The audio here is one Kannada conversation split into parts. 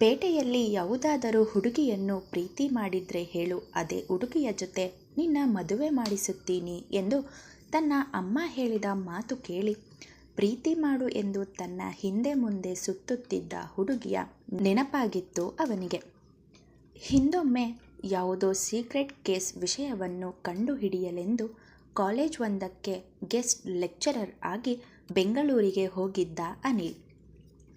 ಪೇಟೆಯಲ್ಲಿ ಯಾವುದಾದರೂ ಹುಡುಗಿಯನ್ನು ಪ್ರೀತಿ ಮಾಡಿದ್ರೆ ಹೇಳು, ಅದೇ ಹುಡುಗಿಯ ಜೊತೆ ನಿನ್ನ ಮದುವೆ ಮಾಡಿಸುತ್ತೀನಿ ಎಂದು ತನ್ನ ಅಮ್ಮ ಹೇಳಿದ ಮಾತು ಕೇಳಿ, ಪ್ರೀತಿ ಮಾಡು ಎಂದು ತನ್ನ ಹಿಂದೆ ಮುಂದೆ ಸುತ್ತುತ್ತಿದ್ದ ಹುಡುಗಿಯ ನೆನಪಾಗಿತ್ತು ಅವನಿಗೆ. ಹಿಂದೊಮ್ಮೆ ಯಾವುದೋ ಸೀಕ್ರೆಟ್ ಕೇಸ್ ವಿಷಯವನ್ನು ಕಂಡುಹಿಡಿಯಲೆಂದು ಕಾಲೇಜ್ ಒಂದಕ್ಕೆ ಗೆಸ್ಟ್ ಲೆಕ್ಚರರ್ ಆಗಿ ಬೆಂಗಳೂರಿಗೆ ಹೋಗಿದ್ದ ಅನಿಲ್.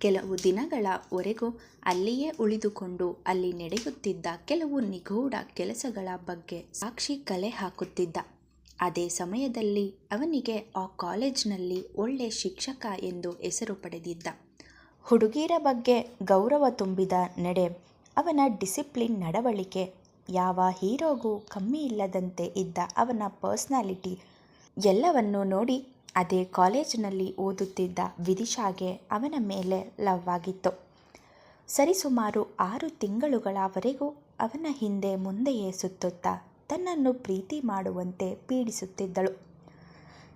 ಕೆಲವು ದಿನಗಳವರೆಗೂ ಅಲ್ಲಿಯೇ ಉಳಿದುಕೊಂಡು ಅಲ್ಲಿ ನಡೆಯುತ್ತಿದ್ದ ಕೆಲವು ನಿಗೂಢ ಕೆಲಸಗಳ ಬಗ್ಗೆ ಸಾಕ್ಷಿ ಕಲೆ ಹಾಕುತ್ತಿದ್ದ. ಅದೇ ಸಮಯದಲ್ಲಿ ಅವನಿಗೆ ಆ ಕಾಲೇಜ್ನಲ್ಲಿ ಒಳ್ಳೆ ಶಿಕ್ಷಕ ಎಂದು ಹೆಸರು ಪಡೆದಿದ್ದ. ಹುಡುಗಿಯರ ಬಗ್ಗೆ ಗೌರವ ತುಂಬಿದ ನಡೆ ಅವನ ಡಿಸಿಪ್ಲಿನ್ ನಡವಳಿಕೆ ಯಾವ ಹೀರೋಗೂ ಕಮ್ಮಿ ಇಲ್ಲದಂತೆ ಇದ್ದ ಅವನ ಪರ್ಸ್ನಾಲಿಟಿ ಎಲ್ಲವನ್ನೂ ನೋಡಿ ಅದೇ ಕಾಲೇಜಿನಲ್ಲಿ ಓದುತ್ತಿದ್ದ ವಿದಿಶಾಗೆ ಅವನ ಮೇಲೆ ಲವ್ ಆಗಿತ್ತು. ಸರಿಸುಮಾರು ಆರು ತಿಂಗಳುಗಳವರೆಗೂ ಅವನ ಹಿಂದೆ ಮುಂದೆಯೇ ಸುತ್ತುತ್ತಾ ತನ್ನನ್ನು ಪ್ರೀತಿ ಮಾಡುವಂತೆ ಪೀಡಿಸುತ್ತಿದ್ದಳು.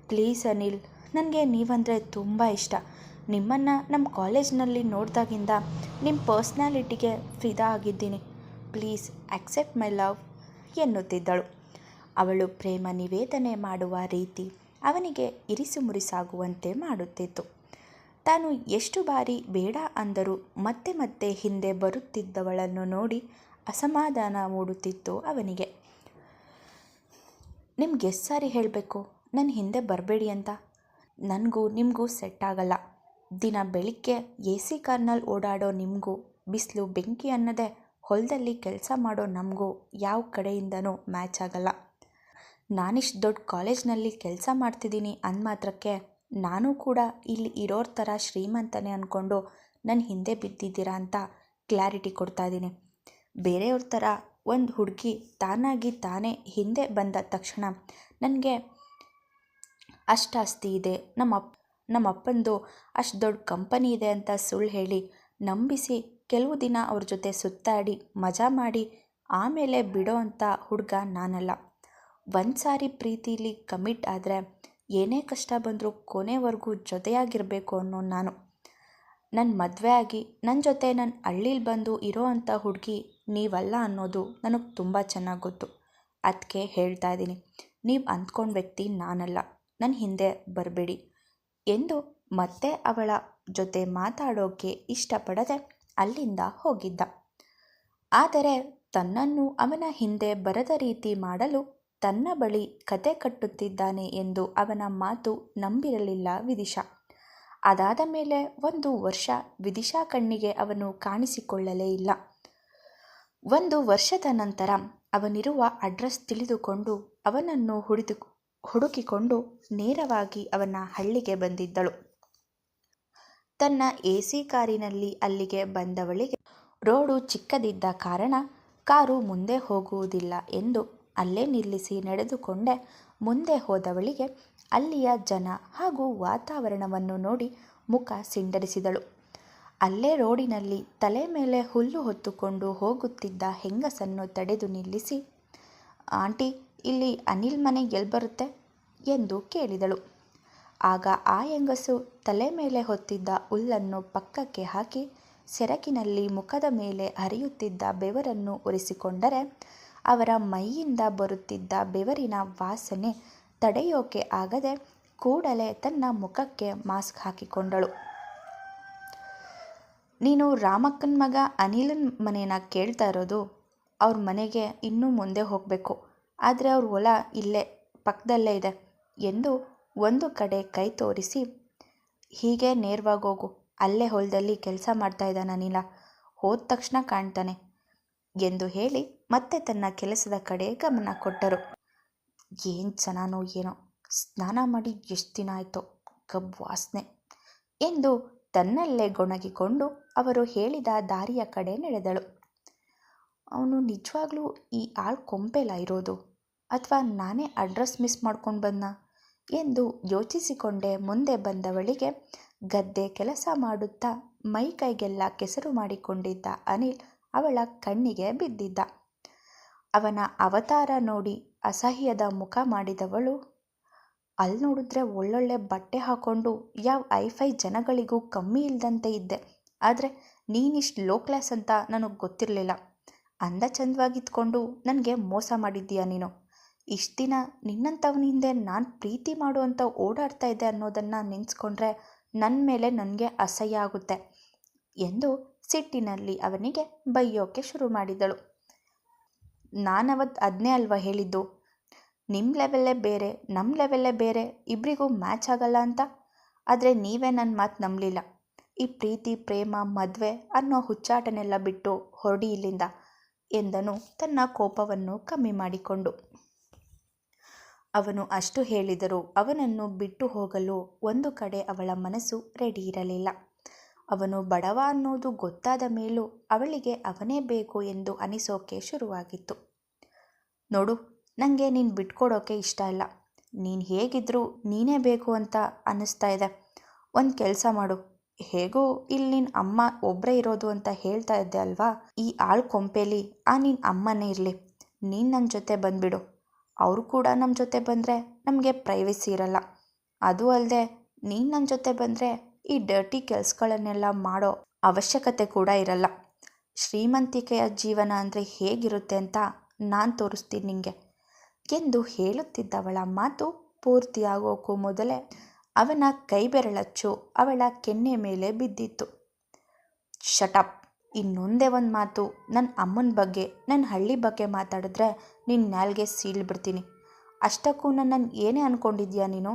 ಪ್ಲೀಸ್ ಅನಿಲ್, ನನಗೆ ನೀವಂದರೆ ತುಂಬ ಇಷ್ಟ. ನಿಮ್ಮನ್ನು ನಮ್ಮ ಕಾಲೇಜ್ನಲ್ಲಿ ನೋಡಿದಾಗಿಂದ ನಿಮ್ಮ ಪರ್ಸ್ನಾಲಿಟಿಗೆ ಫಿದಾ ಆಗಿದ್ದೀನಿ. ಪ್ಲೀಸ್ ಆಕ್ಸೆಪ್ಟ್ ಮೈ ಲವ್, ಎನ್ನುತ್ತಿದ್ದಳು. ಅವಳು ಪ್ರೇಮ ನಿವೇದನೆ ಮಾಡುವ ರೀತಿ ಅವನಿಗೆ ಇರಿಸುಮುರಿಸಾಗುವಂತೆ ಮಾಡುತ್ತಿತ್ತು. ತಾನು ಎಷ್ಟು ಬಾರಿ ಬೇಡ ಅಂದರೂ ಮತ್ತೆ ಮತ್ತೆ ಹಿಂದೆ ಬರುತ್ತಿದ್ದವಳನ್ನು ನೋಡಿ ಅಸಮಾಧಾನ ಮೂಡುತ್ತಿತ್ತು ಅವನಿಗೆ. ನಿಮ್ಗೆ ಎಷ್ಟು ಸಾರಿ ಹೇಳಬೇಕು? ನನ್ನ ಹಿಂದೆ ಬರಬೇಡಿ ಅಂತ. ನನಗೂ ನಿಮಗೂ ಸೆಟ್ ಆಗಲ್ಲ. ದಿನ ಬೆಳಿಗ್ಗೆ ಎ ಸಿ ಕಾರ್ನಲ್ಲಿ ಓಡಾಡೋ ನಿಮಗೂ, ಬಿಸಿಲು ಬೆಂಕಿ ಅನ್ನದೇ ಹೊಲದಲ್ಲಿ ಕೆಲಸ ಮಾಡೋ ನಮಗೂ ಯಾವ ಕಡೆಯಿಂದನೂ ಮ್ಯಾಚ್ ಆಗಲ್ಲ. ನಾನಿಷ್ಟು ದೊಡ್ಡ ಕಾಲೇಜ್ನಲ್ಲಿ ಕೆಲಸ ಮಾಡ್ತಿದ್ದೀನಿ ಅಂದ ಮಾತ್ರಕ್ಕೆ ನಾನು ಕೂಡ ಇಲ್ಲಿ ಇರೋರ ಥರ ಶ್ರೀಮಂತನೇ ಅಂದ್ಕೊಂಡು ನನ್ನ ಹಿಂದೆ ಬಿದ್ದಿದ್ದೀರಾ ಅಂತ ಕ್ಲಾರಿಟಿ ಕೊಡ್ತಾ ಇದ್ದೀನಿ. ಬೇರೆಯವ್ರ ಥರ ಒಂದು ಹುಡುಗಿ ತಾನಾಗಿ ತಾನೇ ಹಿಂದೆ ಬಂದ ತಕ್ಷಣ ನನಗೆ ಅಷ್ಟು ಆಸ್ತಿ ಇದೆ ನಮ್ಮ ಅಪ್ ನಮ್ಮ ಅಪ್ಪಂದು ಅಷ್ಟು ದೊಡ್ಡ ಕಂಪನಿ ಇದೆ ಅಂತ ಸುಳ್ಳು ಹೇಳಿ ನಂಬಿಸಿ ಕೆಲವು ದಿನ ಅವ್ರ ಜೊತೆ ಸುತ್ತಾಡಿ ಮಜಾ ಮಾಡಿ ಆಮೇಲೆ ಬಿಡೋ ಅಂಥ ಹುಡುಗ ನಾನಲ್ಲ. ಒಂದು ಸಾರಿ ಪ್ರೀತಿಲಿ ಕಮಿಟ್ ಆದರೆ ಏನೇ ಕಷ್ಟ ಬಂದರೂ ಕೊನೆವರೆಗೂ ಜೊತೆಯಾಗಿರಬೇಕು ಅನ್ನೋ ನಾನು. ನನ್ನ ಮದುವೆ ಆಗಿ ನನ್ನ ಜೊತೆ ನನ್ನ ಹಳ್ಳೀಲಿ ಬಂದು ಇರೋ ಅಂಥ ಹುಡುಗಿ ನೀವಲ್ಲ ಅನ್ನೋದು ನನಗೆ ತುಂಬ ಚೆನ್ನಾಗಿ ಗೊತ್ತು. ಅದಕ್ಕೆ ಹೇಳ್ತಾ ಇದ್ದೀನಿ, ನೀವು ಅಂದ್ಕೊಂಡ ವ್ಯಕ್ತಿ ನಾನಲ್ಲ ನನ್ನ ಹಿಂದೆ ಬರಬೇಡಿ. ಎಂದು ಮತ್ತೆ ಅವಳ ಜೊತೆ ಮಾತಾಡೋಕ್ಕೆ ಇಷ್ಟಪಡದೆ ಅಲ್ಲಿಂದ ಹೋಗಿದ್ದ. ಆದರೆ ತನ್ನನ್ನು ಅವನ ಹಿಂದೆ ಬರದ ರೀತಿ ಮಾಡಲು ತನ್ನ ಬಳಿ ಕತೆ ಕಟ್ಟುತ್ತಿದ್ದಾನೆ ಎಂದು ಅವನ ಮಾತು ನಂಬಿರಲಿಲ್ಲ ವಿದಿಶಾ. ಅದಾದ ಮೇಲೆ ಒಂದು ವರ್ಷ ವಿದಿಶಾ ಕಣ್ಣಿಗೆ ಅವನು ಕಾಣಿಸಿಕೊಳ್ಳಲೇ ಇಲ್ಲ. ಒಂದು ವರ್ಷದ ನಂತರ ಅವನಿರುವ ಅಡ್ರೆಸ್ ತಿಳಿದುಕೊಂಡು ಅವನನ್ನು ಹುಡಿದು, ಹುಡುಕಿಕೊಂಡು ನೇರವಾಗಿ ಅವನ ಹಳ್ಳಿಗೆ ಬಂದಿದ್ದಳು. ತನ್ನ ಎ ಸಿ ಕಾರಿನಲ್ಲಿ ಅಲ್ಲಿಗೆ ಬಂದವಳಿಗೆ ರೋಡು ಚಿಕ್ಕದಿದ್ದ ಕಾರಣ ಕಾರು ಮುಂದೆ ಹೋಗುವುದಿಲ್ಲ ಎಂದು ಅಲ್ಲೇ ನಿಲ್ಲಿಸಿ ನಡೆದುಕೊಂಡೆ. ಮುಂದೆ ಹೋದವಳಿಗೆ ಅಲ್ಲಿಯ ಜನ ಹಾಗೂ ವಾತಾವರಣವನ್ನು ನೋಡಿ ಮುಖ ಸಿಂಡರಿಸಿದಳು. ಅಲ್ಲೇ ರೋಡಿನಲ್ಲಿ ತಲೆ ಮೇಲೆ ಹುಲ್ಲು ಹೊತ್ತುಕೊಂಡು ಹೋಗುತ್ತಿದ್ದ ಹೆಂಗಸನ್ನು ತಡೆದು ನಿಲ್ಲಿಸಿ, ಆಂಟಿ, ಇಲ್ಲಿ ಅನಿಲ್ ಮನೆ ಎಲ್ಲಿ ಬರುತ್ತೆ ಎಂದು ಕೇಳಿದಳು. ಆಗ ಆ ಹೆಂಗಸು ತಲೆ ಮೇಲೆ ಹೊತ್ತಿದ್ದ ಹುಲ್ಲನ್ನು ಪಕ್ಕಕ್ಕೆ ಹಾಕಿ ಸೆರಕಿನಲ್ಲಿ ಮುಖದ ಮೇಲೆ ಹರಿಯುತ್ತಿದ್ದ ಬೆವರನ್ನು ಒರೆಸಿಕೊಂಡರೆ ಅವರ ಮೈಯಿಂದ ಬರುತ್ತಿದ್ದ ಬೆವರಿನ ವಾಸನೆ ತಡೆಯೋಕೆ ಆಗದೆ ಕೂಡಲೇ ತನ್ನ ಮುಖಕ್ಕೆ ಮಾಸ್ಕ್ ಹಾಕಿಕೊಂಡಳು. ನೀನು ರಾಮಕ್ಕನ ಮಗ ಅನಿಲನ್ ಮನೇನ ಕೇಳ್ತಾ ಇರೋದು? ಅವ್ರ ಮನೆಗೆ ಇನ್ನೂ ಮುಂದೆ ಹೋಗಬೇಕು. ಆದರೆ ಅವ್ರ ಹೊಲ ಇಲ್ಲೇ, ಪಕ್ಕದಲ್ಲೇ ಇದೆ ಎಂದು ಒಂದು ಕಡೆ ಕೈ ತೋರಿಸಿ, ಹೀಗೆ ನೇರವಾಗಿ ಹೋಗು. ಅಲ್ಲೇ ಹೊಲದಲ್ಲಿ ಕೆಲಸ ಮಾಡ್ತಾ ಇದ್ದಾನೆ ಅನಿಲ. ಹೋದ ತಕ್ಷಣ ಕಾಣ್ತಾನೆ. ಎಂದು ಹೇಳಿ ಮತ್ತೆ ತನ್ನ ಕೆಲಸದ ಕಡೆ ಗಮನ ಕೊಟ್ಟರು. ಏನು ಚೆನ್ನಾನೋ ಏನೋ. ಸ್ನಾನ ಮಾಡಿ ಎಷ್ಟು ದಿನ ಆಯಿತೋ. ಕಬ್ಬು ವಾಸನೆ ಎಂದು ತನ್ನಲ್ಲೇ ಗೊಣಗಿಕೊಂಡು ಅವರು ಹೇಳಿದ ದಾರಿಯ ಕಡೆ ನಡೆದಳು. ಅವನು ನಿಜವಾಗ್ಲೂ ಈ ಆಳ್ ಕೊಂಪೆಲ ಇರೋದು ಅಥವಾ ನಾನೇ ಅಡ್ರೆಸ್ ಮಿಸ್ ಮಾಡ್ಕೊಂಡು ಬಂದ ಎಂದು ಯೋಚಿಸಿಕೊಂಡೇ ಮುಂದೆ ಬಂದವಳಿಗೆ ಗದ್ದೆ ಕೆಲಸ ಮಾಡುತ್ತಾ ಮೈ ಕೈಗೆಲ್ಲ ಕೆಸರು ಮಾಡಿಕೊಂಡಿದ್ದ ಅನಿಲ್ ಅವಳ ಕಣ್ಣಿಗೆ ಬಿದ್ದಿದ್ದ. ಅವನ ಅವತಾರ ನೋಡಿ ಅಸಹ್ಯದ ಮುಖ ಮಾಡಿದವಳು. ಅಲ್ಲಿ ನೋಡಿದ್ರೆ ಒಳ್ಳೊಳ್ಳೆ ಬಟ್ಟೆ ಹಾಕೊಂಡು ಯಾವ ಐಫೈ ಜನಗಳಿಗೂ ಕಮ್ಮಿ ಇಲ್ಲದಂತೆ ಇದ್ದೆ. ಆದರೆ ನೀನಿಷ್ಟು ಲೋ ಕ್ಲಾಸ್ ಅಂತ ನನಗೆ ಗೊತ್ತಿರಲಿಲ್ಲ. ಅಂದ ಚಂದವಾಗಿದ್ಕೊಂಡು ನನಗೆ ಮೋಸ ಮಾಡಿದ್ದೀಯ ನೀನು. ಇಷ್ಟು ದಿನ ನಿನ್ನಂಥವ್ನ ಹಿಂದೆ ನಾನು ಪ್ರೀತಿ ಮಾಡುವಂಥ ಓಡಾಡ್ತಾ ಇದ್ದೆ ಅನ್ನೋದನ್ನು ನೆನೆಸ್ಕೊಂಡ್ರೆ ನನ್ನ ಮೇಲೆ ನನಗೆ ಅಸಹ್ಯ ಆಗುತ್ತೆ. ಎಂದು ಸಿಟ್ಟಿನಲ್ಲಿ ಅವನಿಗೆ ಬೈಯೋಕೆ ಶುರು ಮಾಡಿದಳು. ನಾನವತ್ತು ಅದನ್ನೇ ಅಲ್ವಾ ಹೇಳಿದ್ದು? ನಿಮ್ಮ ಲೆವೆಲ್ಲೇ ಬೇರೆ ನಮ್ಮ ಲೆವೆಲ್ಲೇ ಬೇರೆ ಇಬ್ಬರಿಗೂ ಮ್ಯಾಚ್ ಆಗಲ್ಲ ಅಂತ? ಆದರೆ ನೀವೇ ನನ್ನ ಮಾತು ನಂಬಲಿಲ್ಲ. ಈ ಪ್ರೀತಿ, ಪ್ರೇಮ, ಮದುವೆ ಅನ್ನೋ ಹುಚ್ಚಾಟನೆಲ್ಲ ಬಿಟ್ಟು ಹೊರಡಿ ಇಲ್ಲಿಂದ ಎಂದನು ತನ್ನ ಕೋಪವನ್ನು ಕಮ್ಮಿ ಮಾಡಿಕೊಂಡು. ಅವನು ಅಷ್ಟು ಹೇಳಿದರೂ ಅವನನ್ನು ಬಿಟ್ಟು ಹೋಗಲು ಒಂದು ಕಡೆ ಅವಳ ಮನಸ್ಸು ರೆಡಿ ಇರಲಿಲ್ಲ. ಅವನು ಬಡವ ಅನ್ನೋದು ಗೊತ್ತಾದ ಮೇಲೂ ಅವಳಿಗೆ ಅವನೇ ಬೇಕು ಎಂದು ಅನಿಸೋಕೆ ಶುರುವಾಗಿತ್ತು. ನೋಡು ನನಗೆ ನೀನು ಬಿಟ್ಕೊಡೋಕೆ ಇಷ್ಟ ಇಲ್ಲ. ನೀನು ಹೇಗಿದ್ದರೂ ನೀನೇ ಬೇಕು ಅಂತ ಅನ್ನಿಸ್ತಾ ಇದೆ. ಒಂದು ಕೆಲಸ ಮಾಡು. ಹೇಗೂ ಇಲ್ಲಿ ನಿನ್ನ ಅಮ್ಮ ಒಬ್ಬರೇ ಇರೋದು ಅಂತ ಹೇಳ್ತಾ ಇದ್ದೆ ಅಲ್ವಾ? ಈ ಆಳ್ ಕೊಂಪೇಲಿ ಆ ನಿನ್ನ ಅಮ್ಮನೇ ಇರಲಿ. ನೀನು ನನ್ನ ಜೊತೆ ಬಂದುಬಿಡು. ಅವರು ಕೂಡ ನಮ್ಮ ಜೊತೆ ಬಂದರೆ ನಮಗೆ ಪ್ರೈವಸಿ ಇರಲ್ಲ. ಅದು ಅಲ್ಲದೆ ನೀನು ನನ್ನ ಜೊತೆ ಬಂದರೆ ಈ ಡರ್ಟಿ ಕೆಲಸಗಳನ್ನೆಲ್ಲ ಮಾಡೋ ಅವಶ್ಯಕತೆ ಕೂಡ ಇರಲ್ಲ. ಶ್ರೀಮಂತಿಕೆಯ ಜೀವನ ಅಂದರೆ ಹೇಗಿರುತ್ತೆ ಅಂತ ನಾನು ತೋರಿಸ್ತೀನಿ ನಿಮಗೆ ಎಂದು ಹೇಳುತ್ತಿದ್ದವಳ ಮಾತು ಪೂರ್ತಿಯಾಗೋಕ್ಕೂ ಮೊದಲೇ ಅವನ ಕೈಬೆರಳಚ್ಚು ಅವಳ ಕೆನ್ನೆ ಮೇಲೆ ಬಿದ್ದಿತ್ತು. ಶಟಪ್ ಇನ್ನೊಂದೇ ಒಂದು ಮಾತು. ನನ್ನ ಅಮ್ಮನ ಬಗ್ಗೆ ನನ್ನ ಹಳ್ಳಿ ಬಗ್ಗೆ ಮಾತಾಡಿದ್ರೆ ನಿನ್ನ ನಾಲ್ಗೆ ಸೀಳ್ಬಿಡ್ತೀನಿ ಅಷ್ಟಕ್ಕೂ ನನ್ನನ್ನು ಏನೇ ಅಂದ್ಕೊಂಡಿದ್ಯಾ ನೀನು?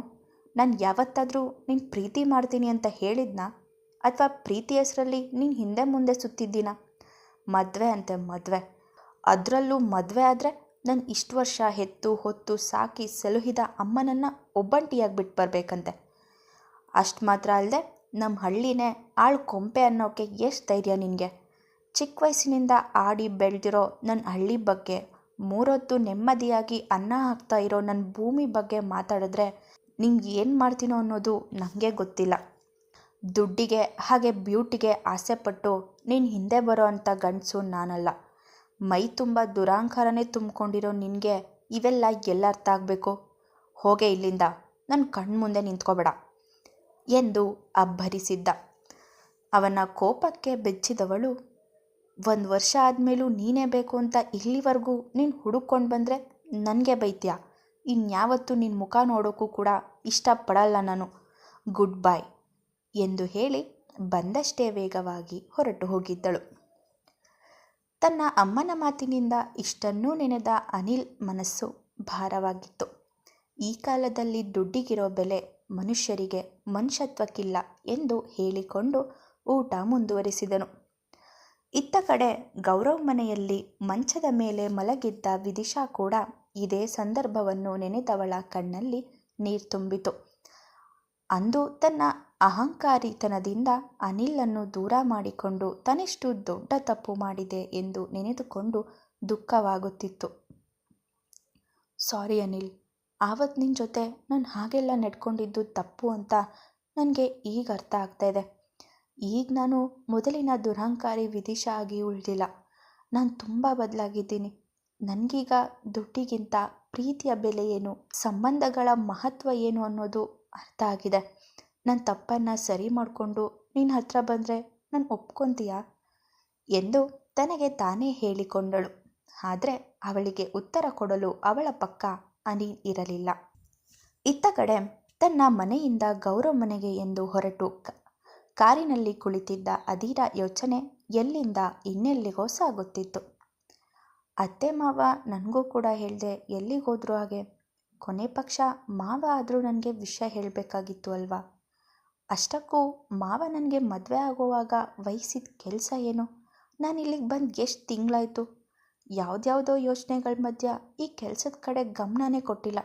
ನಾನು ಯಾವತ್ತಾದರೂ ನಿನ್ನ ಪ್ರೀತಿ ಮಾಡ್ತೀನಿ ಅಂತ ಹೇಳಿದ್ನಾ? ಅಥವಾ ಪ್ರೀತಿ ಹೆಸರಲ್ಲಿ ನೀನು ಹಿಂದೆ ಮುಂದೆ ಸುತ್ತಿದ್ದೀನ? ಮದುವೆ ಅಂತೆ ಮದುವೆ. ಅದರಲ್ಲೂ ಮದುವೆ ಆದರೆ ನಾನು ಇಷ್ಟು ವರ್ಷ ಹೆತ್ತು, ಹೊತ್ತು ಸಾಕಿ ಸಲುಹಿದ ಅಮ್ಮನನ್ನು ಒಬ್ಬಂಟಿಯಾಗಿ ಬಿಟ್ಟು ಬರಬೇಕಂತೆ. ಅಷ್ಟು ಮಾತ್ರ ಅಲ್ಲದೆ ನಮ್ಮ ಹಳ್ಳಿನೇ ಆಳು ಕೊಂಪೆ ಅನ್ನೋಕ್ಕೆ ಎಷ್ಟು ಧೈರ್ಯ ನಿನಗೆ? ಚಿಕ್ಕ ವಯಸ್ಸಿನಿಂದ ಆಡಿ ಬೆಳೆದಿರೋ ನನ್ನ ಹಳ್ಳಿ ಬಗ್ಗೆ, ಮೂರೊತ್ತು ನೆಮ್ಮದಿಯಾಗಿ ಅನ್ನ ಹಾಕ್ತಾ ಇರೋ ನನ್ನ ಭೂಮಿ ಬಗ್ಗೆ ಮಾತಾಡಿದ್ರೆ ನಿಂಗೆ ಏನು ಮಾಡ್ತೀನೋ ಅನ್ನೋದು ನನಗೆ ಗೊತ್ತಿಲ್ಲ. ದುಡ್ಡಿಗೆ, ಹಾಗೆ ಬ್ಯೂಟಿಗೆ ಆಸೆಪಟ್ಟು ನೀನು ಹಿಂದೆ ಬರೋ ಅಂಥ ಗಂಡಸು ನಾನಲ್ಲ. ಮೈ ತುಂಬ ದುರಾಂಕಾರನೇ ತುಂಬಿಕೊಂಡಿರೋ ನಿನಗೆ ಇವೆಲ್ಲ ಎಲ್ಲ ಅರ್ಥ ಆಗಬೇಕು? ಹೋಗೆ ಇಲ್ಲಿಂದ. ನನ್ನ ಕಣ್ಮುಂದೆ ನಿಂತ್ಕೋಬೇಡ. ಎಂದು ಅಬ್ಬರಿಸಿದ್ದ. ಅವನ ಕೋಪಕ್ಕೆ ಬೆಚ್ಚಿದವಳು, ಒಂದು ವರ್ಷ ಆದಮೇಲೂ ನೀನೇ ಬೇಕು ಅಂತ ಇಲ್ಲಿವರೆಗೂ ನೀನು ಹುಡುಕೊಂಡು ಬಂದರೆ ನನಗೆ ಬೈತ್ಯಾ? ಇನ್ಯಾವತ್ತೂ ನಿನ್ನ ಮುಖ ನೋಡೋಕ್ಕೂ ಕೂಡ ಇಷ್ಟಪಡಲ್ಲ ನಾನು. ಗುಡ್ ಬೈ ಎಂದು ಹೇಳಿ ಬಂದಷ್ಟೇ ವೇಗವಾಗಿ ಹೊರಟು ಹೋಗಿದ್ದಳು. ತನ್ನ ಅಮ್ಮನ ಮಾತಿನಿಂದ ಇಷ್ಟನ್ನೂ ನೆನೆದ ಅನಿಲ್ ಮನಸ್ಸು ಭಾರವಾಗಿತ್ತು. ಈ ಕಾಲದಲ್ಲಿ ದುಡ್ಡಿಗಿರೋ ಬೆಲೆ ಮನುಷ್ಯರಿಗೆ ಮನುಷ್ಯತ್ವಕ್ಕಿಲ್ಲ ಎಂದು ಹೇಳಿಕೊಂಡು ಊಟ ಮುಂದುವರಿಸಿದನು. ಇತ್ತ ಕಡೆ ಗೌರವ್ ಮನೆಯಲ್ಲಿ ಮಂಚದ ಮೇಲೆ ಮಲಗಿದ್ದ ವಿದಿಶಾ ಕೂಡ ಇದೇ ಸಂದರ್ಭವನ್ನು ನೆನೆತವಳ ಕಣ್ಣಲ್ಲಿ ನೀರು ತುಂಬಿತು. ಅಂದು ತನ್ನ ಅಹಂಕಾರಿತನದಿಂದ ಅನಿಲನ್ನು ದೂರ ಮಾಡಿಕೊಂಡು ತನಿಷ್ಟು ದೊಡ್ಡ ತಪ್ಪು ಮಾಡಿದೆ ಎಂದು ನೆನೆದುಕೊಂಡು ದುಃಖವಾಗುತ್ತಿತ್ತು. ಸಾರಿ ಅನಿಲ್ ಆವತ್ತು ನಿನ್ನ ಜೊತೆ ನಾನು ಹಾಗೆಲ್ಲ ನಡ್ಕೊಂಡಿದ್ದು ತಪ್ಪು ಅಂತ ನನಗೆ ಈಗ ಅರ್ಥ ಆಗ್ತಾ ಇದೆ. ಈಗ ನಾನು ಮೊದಲಿನ ದುರಹಂಕಾರಿ ವಿದಿಶ ಆಗಿ ಉಳಿದಿಲ್ಲ. ನಾನು ತುಂಬ ಬದಲಾಗಿದ್ದೀನಿ. ನನಗೀಗ ದುಡ್ಡಿಗಿಂತ ಪ್ರೀತಿಯ ಬೆಲೆ ಏನು, ಸಂಬಂಧಗಳ ಮಹತ್ವ ಏನು ಅನ್ನೋದು ಅರ್ಥ ಆಗಿದೆ. ನನ್ನ ತಪ್ಪನ್ನು ಸರಿ ಮಾಡಿಕೊಂಡು ನಿನ್ನ ಹತ್ರ ಬಂದರೆ ನಾನು ಒಪ್ಕೊತೀಯಾ? ಎಂದು ತನಗೆ ತಾನೇ ಹೇಳಿಕೊಂಡಳು. ಆದರೆ ಅವಳಿಗೆ ಉತ್ತರ ಕೊಡಲು ಅವಳ ಪಕ್ಕ ಅನಿಲ್ ಇರಲಿಲ್ಲ. ಇತ್ತ ಕಡೆ ತನ್ನ ಮನೆಯಿಂದ ಗೌರವ್ ಮನೆಗೆ ಎಂದು ಹೊರಟು. ಕಾರಿನಲ್ಲಿ ಕುಳಿತಿದ್ದ ಅಧೀರ ಯೋಚನೆ ಎಲ್ಲಿಂದ ಇನ್ನೆಲ್ಲಿಗೋ ಸಾಗುತ್ತಿತ್ತು. ಅತ್ತೆ, ಮಾವ ನನಗೂ ಕೂಡ ಹೇಳಿದೆ, ಎಲ್ಲಿಗೆ ಹೋದರೂ ಹಾಗೆ. ಕೊನೆ ಪಕ್ಷ ಮಾವ ಆದರೂ ನನಗೆ ವಿಷಯ ಹೇಳಬೇಕಾಗಿತ್ತು ಅಲ್ವಾ? ಅಷ್ಟಕ್ಕೂ ಮಾವ ನನಗೆ ಮದುವೆ ಆಗುವಾಗ ವಹಿಸಿದ ಕೆಲಸ ಏನು? ನಾನು ಇಲ್ಲಿಗೆ ಬಂದು ಎಷ್ಟು ತಿಂಗಳಾಯಿತು? ಯಾವುದ್ಯಾವುದೋ ಯೋಚನೆಗಳ ಮಧ್ಯ ಈ ಕೆಲಸದ ಕಡೆ ಗಮನನೇ ಕೊಟ್ಟಿಲ್ಲ.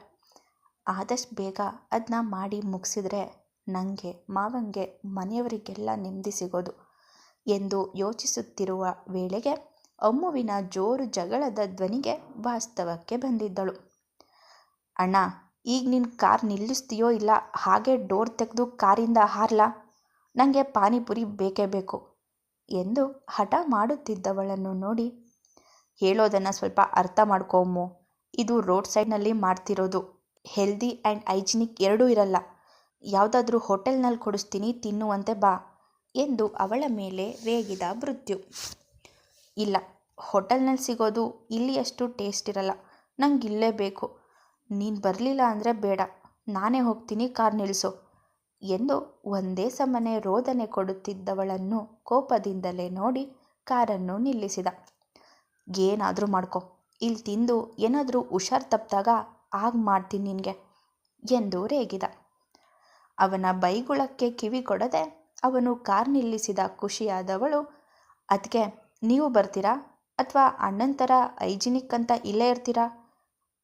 ಆದಷ್ಟು ಬೇಗ ಅದನ್ನ ಮಾಡಿ ಮುಗಿಸಿದ್ರೆ ನನಗೆ ಮಾವಂಗೆ, ಮನೆಯವರಿಗೆಲ್ಲ ನೆಮ್ಮದಿ ಸಿಗೋದು. ಎಂದು ಯೋಚಿಸುತ್ತಿರುವ ವೇಳೆಗೆ ಅಮ್ಮುವಿನ ಜೋರು ಜಗಳದ ಧ್ವನಿಗೆ ವಾಸ್ತವಕ್ಕೆ ಬಂದಿದ್ದಳು. ಅಣ್ಣ, ಈಗ ನಿನ್ನ ಕಾರ್ ನಿಲ್ಲಿಸ್ತೀಯೋ ಇಲ್ಲ? ಹಾಗೆ ಡೋರ್ ತೆಗೆದು ಕಾರಿಂದ ಹಾರ್ಲಾ? ನನಗೆ ಪಾನಿಪುರಿ ಬೇಕೇ ಬೇಕು ಎಂದು ಹಠ ಮಾಡುತ್ತಿದ್ದವಳನ್ನು ನೋಡಿ, ಹೇಳೋದನ್ನು ಸ್ವಲ್ಪ ಅರ್ಥ ಮಾಡ್ಕೊಮ್ಮು ಇದು ರೋಡ್ ಸೈಡ್ನಲ್ಲಿ ಮಾಡ್ತಿರೋದು. ಹೆಲ್ದಿ ಆ್ಯಂಡ್ ಹೈಜಿನಿಕ್ ಎರಡೂ ಇರಲ್ಲ. ಯಾವುದಾದ್ರೂ ಹೋಟೆಲ್ನಲ್ಲಿ ಕೊಡಿಸ್ತೀನಿ, ತಿನ್ನುವಂತೆ ಬಾ ಎಂದು ಅವಳ ಮೇಲೆ ರೇಗಿದ ಮೃತ್ಯು. ಇಲ್ಲ, ಹೋಟೆಲ್ನಲ್ಲಿ ಸಿಗೋದು ಇಲ್ಲಿ ಅಷ್ಟು ಟೇಸ್ಟ್ ಇರಲ್ಲ, ನಂಗೆ ಇಲ್ಲೇ ಬೇಕು. ನೀನು ಬರಲಿಲ್ಲ ಅಂದರೆ ಬೇಡ, ನಾನೇ ಹೋಗ್ತೀನಿ ಕಾರ್ ನಿಲ್ಲಿಸು ಎಂದು ಒಂದೇ ಸಮನೆ ರೋದನೆ ಕೊಡುತ್ತಿದ್ದವಳನ್ನು ಕೋಪದಿಂದಲೇ ನೋಡಿ ಕಾರನ್ನು ನಿಲ್ಲಿಸಿದ. ಏನಾದರೂ ಮಾಡ್ಕೊ ಇಲ್ಲಿ ತಿಂದು ಏನಾದರೂ ಹುಷಾರು ತಪ್ಪಿದಾಗ ಆಗ ಮಾಡ್ತೀನಿ ನಿನಗೆ, ಎಂದು ರೇಗಿದ. ಅವನ ಬೈಗುಳಕ್ಕೆ ಕಿವಿ ಕೊಡದೆ ಅವನು ಕಾರ್ ನಿಲ್ಲಿಸಿದ ಖುಷಿಯಾದವಳು ಅದಕ್ಕೆ ನೀವು ಬರ್ತೀರಾ? ಅಥವಾ ಅಣ್ಣನ ಥರ ಐಜಿನಿಕ್ ಅಂತ ಇಲ್ಲೇ ಇರ್ತೀರಾ?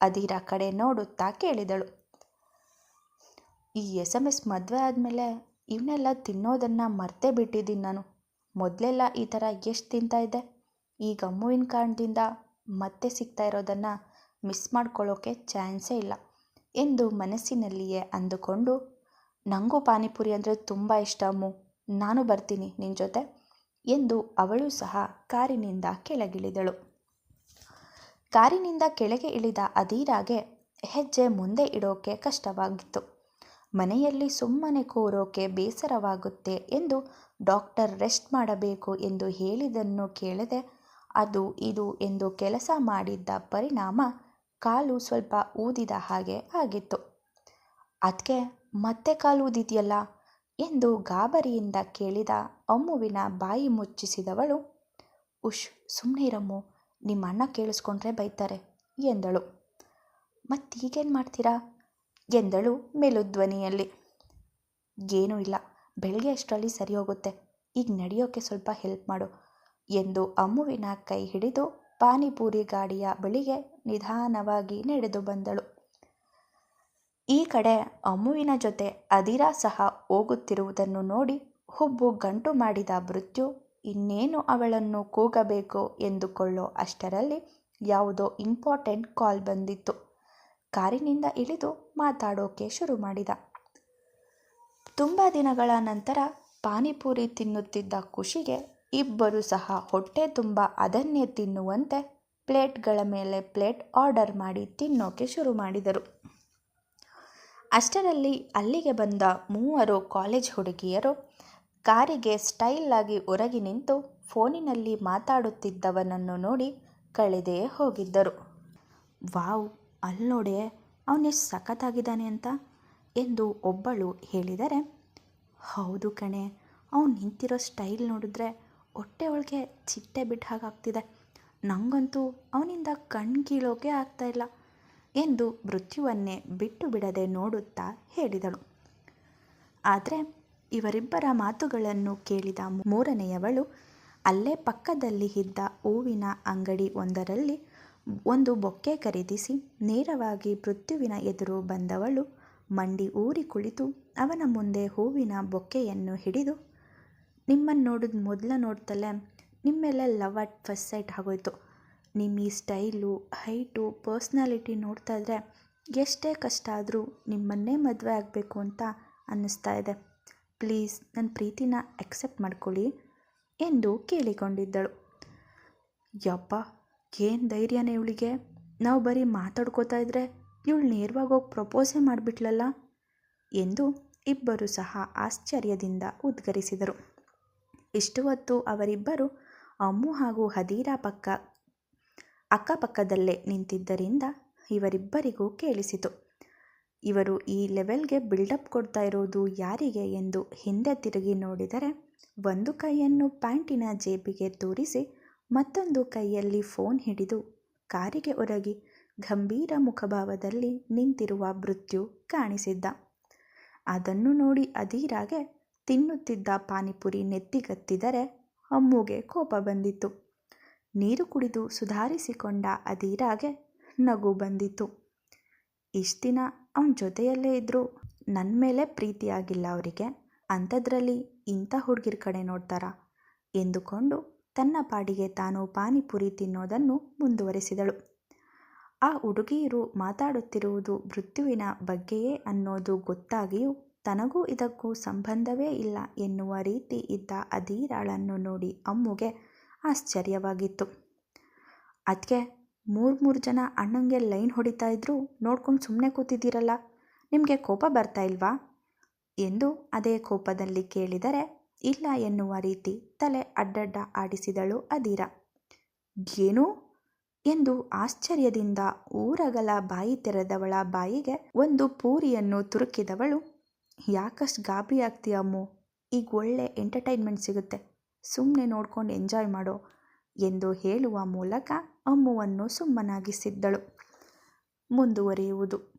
ಅದೀರ ಕಡೆ ನೋಡುತ್ತಾ ಕೇಳಿದಳು. ಈ ಎಸ್ ಎಂ ಎಸ್ ಮದುವೆ ಆದಮೇಲೆ ಇವನ್ನೆಲ್ಲ ತಿನ್ನೋದನ್ನು ಮರ್ತೇ ಬಿಟ್ಟಿದ್ದೀನಿ ನಾನು. ಮೊದಲೆಲ್ಲ ಈ ಥರ ಎಷ್ಟು ತಿಂತಾ ಇದ್ದೆ? ಈಗ ಅಮ್ಮುವಿನ ಕಾರಣದಿಂದ ಮತ್ತೆ ಸಿಗ್ತಾ ಇರೋದನ್ನು ಮಿಸ್ ಮಾಡ್ಕೊಳ್ಳೋಕೆ ಚಾನ್ಸೇ ಇಲ್ಲ ಎಂದು ಮನಸ್ಸಿನಲ್ಲಿಯೇ ಅಂದುಕೊಂಡು ನನಗೂ ಪಾನಿಪುರಿ ಅಂದರೆ ತುಂಬ ಇಷ್ಟ ಅಮ್ಮು. ನಾನು ಬರ್ತೀನಿ ನಿನ್ನ ಜೊತೆ. ಎಂದು ಅವಳು ಸಹ ಕಾರಿನಿಂದ ಕೆಳಗಿಳಿದಳು. ಕಾರಿನಿಂದ ಕೆಳಗೆ ಇಳಿದ ಅದೀರಾಗೆ ಹೆಜ್ಜೆ ಮುಂದೆ ಇಡೋಕೆ ಕಷ್ಟವಾಗಿತ್ತು. ಮನೆಯಲ್ಲಿ ಸುಮ್ಮನೆ ಕೂರೋಕೆ ಬೇಸರವಾಗುತ್ತೆ ಎಂದು ಡಾಕ್ಟರ್ ರೆಸ್ಟ್ ಮಾಡಬೇಕು ಎಂದು ಹೇಳಿದನ್ನು ಕೇಳದೆ, ಅದು ಇದು ಎಂದು ಕೆಲಸ ಮಾಡಿದ್ದ ಪರಿಣಾಮ ಕಾಲು ಸ್ವಲ್ಪ ಊದಿದ ಹಾಗೆ ಆಗಿತ್ತು. ಅದಕ್ಕೆ ಮತ್ತೆ ಕಾಲು ಊದಿದೆಯಲ್ಲ? ಎಂದು ಗಾಬರಿಯಿಂದ ಕೇಳಿದ ಅಮ್ಮುವಿನ ಬಾಯಿ ಮುಚ್ಚಿಸಿದವಳು ಉಶ್ ಸುಮ್ಮನೆ ಇರಮ್ಮು, ನಿಮ್ಮ ಅಣ್ಣ ಕೇಳಿಸ್ಕೊಂಡ್ರೆ ಬೈತಾರೆ, ಎಂದಳು. ಮತ್ತೀಗೇನು ಮಾಡ್ತೀರಾ? ಎಂದಳು ಮೆಲುಧ್ವನಿಯಲ್ಲಿ. ಏನೂ ಇಲ್ಲ ಬೆಳಗ್ಗೆ ಅಷ್ಟರಲ್ಲಿ ಸರಿ ಹೋಗುತ್ತೆ, ಈಗ ನಡೆಯೋಕ್ಕೆ ಸ್ವಲ್ಪ ಹೆಲ್ಪ್ ಮಾಡು, ಎಂದು ಅಮ್ಮುವಿನ ಕೈ ಹಿಡಿದು ಪಾನಿಪೂರಿ ಗಾಡಿಯ ಬಳಿಗೆ ನಿಧಾನವಾಗಿ ನಡೆದು ಬಂದಳು. ಈ ಕಡೆ ಅಮ್ಮುವಿನ ಜೊತೆ ಅದಿರಾ ಸಹ ಹೋಗುತ್ತಿರುವುದನ್ನು ನೋಡಿ ಹುಬ್ಬು ಗಂಟು ಮಾಡಿದ ಮೃತ್ಯು, ಇನ್ನೇನು ಅವಳನ್ನು ಕೂಗಬೇಕು ಎಂದುಕೊಳ್ಳೋ ಅಷ್ಟರಲ್ಲಿ ಯಾವುದೋ ಇಂಪಾರ್ಟೆಂಟ್ ಕಾಲ್ ಬಂದಿತ್ತು. ಕಾರಿನಿಂದ ಇಳಿದು ಮಾತಾಡೋಕೆ ಶುರು ಮಾಡಿದ. ತುಂಬ ದಿನಗಳ ನಂತರ ಪಾನಿಪುರಿ ತಿನ್ನುತ್ತಿದ್ದ ಖುಷಿಗೆ ಇಬ್ಬರು ಸಹ ಹೊಟ್ಟೆ ತುಂಬ ಅದನ್ನೇ ತಿನ್ನುವಂತೆ ಪ್ಲೇಟ್ಗಳ ಮೇಲೆ ಪ್ಲೇಟ್ ಆರ್ಡರ್ ಮಾಡಿ ತಿನ್ನೋಕೆ ಶುರು ಮಾಡಿದರು. ಅಷ್ಟರಲ್ಲಿ ಅಲ್ಲಿಗೆ ಬಂದ ಮೂವರು ಕಾಲೇಜ್ ಹುಡುಗಿಯರು ಕಾರಿಗೆ ಸ್ಟೈಲ್ ಆಗಿ ಹೊರಗೆ ನಿಂತು ಫೋನಿನಲ್ಲಿ ಮಾತಾಡುತ್ತಿದ್ದವನನ್ನು ನೋಡಿ ಕಳೆದೇ ಹೋಗಿದ್ದರು. ವಾವ್, ಅಲ್ಲಿ ಅವನೆಷ್ಟು ಸಖತ್ತಾಗಿದ್ದಾನೆ ಅಂತ? ಎಂದು ಒಬ್ಬಳು ಹೇಳಿದರೆ, ಹೌದು ಕಣೆ, ಅವನು ನಿಂತಿರೋ ಸ್ಟೈಲ್ ನೋಡಿದ್ರೆ ಹೊಟ್ಟೆ ಒಳಗೆ ಚಿಟ್ಟೆ ಬಿಟ್ಟ ಹಾಗಾಗ್ತಿದೆ. ನನಗಂತೂ ಅವನಿಂದ ಕಣ್ಗೀಳೋಕೆ ಆಗ್ತಾಯಿಲ್ಲ ಎಂದು ಮೃತ್ಯುವನ್ನೇ ಬಿಟ್ಟು ಬಿಡದೆ ನೋಡುತ್ತಾ ಹೇಳಿದಳು. ಆದರೆ ಇವರಿಬ್ಬರ ಮಾತುಗಳನ್ನು ಕೇಳಿದ ಮೂರನೆಯವಳು, ಅಲ್ಲೇ ಪಕ್ಕದಲ್ಲಿ ಇದ್ದ ಹೂವಿನ ಅಂಗಡಿ ಒಂದರಲ್ಲಿ ಒಂದು ಬೊಕ್ಕೆ ಖರೀದಿಸಿ ನೇರವಾಗಿ ಮೃತ್ಯುವಿನ ಎದುರು ಬಂದವಳು, ಮಂಡಿ ಊರಿ ಕುಳಿತು ಅವನ ಮುಂದೆ ಹೂವಿನ ಬೊಕ್ಕೆಯನ್ನು ಹಿಡಿದು ನಿಮ್ಮನ್ನು ನೋಡಿದ ಮೊದಲ ನೋಡ್ತಲೇ ನಿಮ್ಮೆಲ್ಲ ಲವ್ ಅಟ್ ಫಸ್ಟ್ ಸೈಟ್ ಆಗೋಯ್ತು. ನಿಮ್ಮ ಈ ಸ್ಟೈಲು, ಹೈಟು, ಪರ್ಸ್ನಾಲಿಟಿ ನೋಡ್ತಾ ಇದ್ರೆ ಎಷ್ಟೇ ಕಷ್ಟ ಆದರೂ ನಿಮ್ಮನ್ನೇ ಮದುವೆ ಆಗಬೇಕು ಅಂತ ಅನ್ನಿಸ್ತಾ ಇದೆ. ಪ್ಲೀಸ್ ನನ್ನ ಪ್ರೀತಿನ ಅಕ್ಸೆಪ್ಟ್ ಮಾಡ್ಕೊಳ್ಳಿ ಎಂದು ಕೇಳಿಕೊಂಡಿದ್ದಳು. ಯಪ್ಪ, ಏನು ಧೈರ್ಯನೇ ಇವಳಿಗೆ? ನಾವು ಬರೀ ಮಾತಾಡ್ಕೋತಾ ಇದ್ರೆ ಇವಳು ನೇರವಾಗಿ ಹೋಗಿ ಪ್ರಪೋಸೇ ಮಾಡಿಬಿಟ್ಲಲ್ಲ ಎಂದು ಇಬ್ಬರು ಸಹ ಆಶ್ಚರ್ಯದಿಂದ ಉದ್ಗರಿಸಿದರು. ಇಷ್ಟು ಹೊತ್ತು ಅವರಿಬ್ಬರು ಅಮ್ಮು ಹಾಗೂ ಹದೀರಾ ಪಕ್ಕ ಅಕ್ಕಪಕ್ಕದಲ್ಲೇ ನಿಂತಿದ್ದರಿಂದ ಇವರಿಬ್ಬರಿಗೂ ಕೇಳಿಸಿತು. ಇವರು ಈ ಲೆವೆಲ್ಗೆ ಬಿಲ್ಡಪ್ ಕೊಡ್ತಾ ಇರೋದು ಯಾರಿಗೆ ಎಂದು ಹಿಂದೆ ತಿರುಗಿ ನೋಡಿದರೆ ಒಂದು ಕೈಯನ್ನು ಪ್ಯಾಂಟಿನ ಜೇಬಿಗೆ ತೂರಿಸಿ ಮತ್ತೊಂದು ಕೈಯಲ್ಲಿ ಫೋನ್ ಹಿಡಿದು ಕಾರಿಗೆ ಒರಗಿ ಗಂಭೀರ ಮುಖಭಾವದಲ್ಲಿ ನಿಂತಿರುವ ಮೃತ್ಯು ಕಾಣಿಸಿದ್ದ. ಅದನ್ನು ನೋಡಿ ಅಧೀರಾಗೆ ತಿನ್ನುತ್ತಿದ್ದ ಪಾನಿಪುರಿ ನೆತ್ತಿಗತ್ತಿದರೆ ಅಮ್ಮುಗೆ ಕೋಪ ಬಂದಿತ್ತು. ನೀರು ಕುಡಿದು ಸುಧಾರಿಸಿಕೊಂಡ ಅದೀರಾಗೆ ನಗು ಬಂದಿತು ಇಷ್ಟು ದಿನ ಅವನ ಜೊತೆಯಲ್ಲೇ ಇದ್ದರೂ ನನ್ನ ಮೇಲೆ ಪ್ರೀತಿಯಾಗಿಲ್ಲ ಅವರಿಗೆ. ಅಂಥದ್ರಲ್ಲಿ ಇಂಥ ಹುಡುಗಿರ ಕಡೆ ನೋಡ್ತಾರಾ? ಎಂದುಕೊಂಡು ತನ್ನ ಪಾಡಿಗೆ ತಾನು ಪಾನಿಪುರಿ ತಿನ್ನೋದನ್ನು ಮುಂದುವರೆಸಿದಳು. ಆ ಹುಡುಗಿಯರು ಮಾತಾಡುತ್ತಿರುವುದು ಮೃತ್ಯುವಿನ ಬಗ್ಗೆಯೇ ಅನ್ನೋದು ಗೊತ್ತಾಗಿಯೂ ತನಗೂ ಇದಕ್ಕೂ ಸಂಬಂಧವೇ ಇಲ್ಲ ಎನ್ನುವ ರೀತಿ ಇದ್ದ ಅಧೀರಾಳನ್ನು ನೋಡಿ ಅಮ್ಮುಗೆ ಆಶ್ಚರ್ಯವಾಗಿತ್ತು. ಅದಕ್ಕೆ ಮೂರು ಮೂರು ಜನ ಅಣ್ಣಂಗೆ ಲೈನ್ ಹೊಡಿತಾ ಇದ್ದರೂ ನೋಡ್ಕೊಂಡು ಸುಮ್ಮನೆ ಕೂತಿದ್ದೀರಲ್ಲ, ನಿಮಗೆ ಕೋಪ ಬರ್ತಾ ಇಲ್ವಾ? ಎಂದು ಅದೇ ಕೋಪದಲ್ಲಿ ಕೇಳಿದರೆ, ಇಲ್ಲ ಎನ್ನುವ ರೀತಿ ತಲೆ ಅಡ್ಡಡ್ಡ ಆಡಿಸಿದಳು ಅದೀರ ಏನು? ಎಂದು ಆಶ್ಚರ್ಯದಿಂದ ಊರಗಲ ಬಾಯಿ ತೆರೆದವಳ ಬಾಯಿಗೆ ಒಂದು ಪೂರಿಯನ್ನು ತುರುಕಿದವಳು, ಯಾಕಷ್ಟು ಗಾಬರಿ ಆಗ್ತೀಯಮ್ಮೋ ಈಗ ಒಳ್ಳೆ ಎಂಟರ್ಟೈನ್ಮೆಂಟ್ ಸಿಗುತ್ತೆ. ಸುಮ್ಮನೆ ನೋಡ್ಕೊಂಡು ಎಂಜಾಯ್ ಮಾಡೋ ಎಂದು ಹೇಳುವ ಮೂಲಕ ಅಮ್ಮುವನ್ನು ಸುಮ್ಮನಾಗಿಸಿದ್ದಳು. ಮುಂದುವರಿಯುವುದು.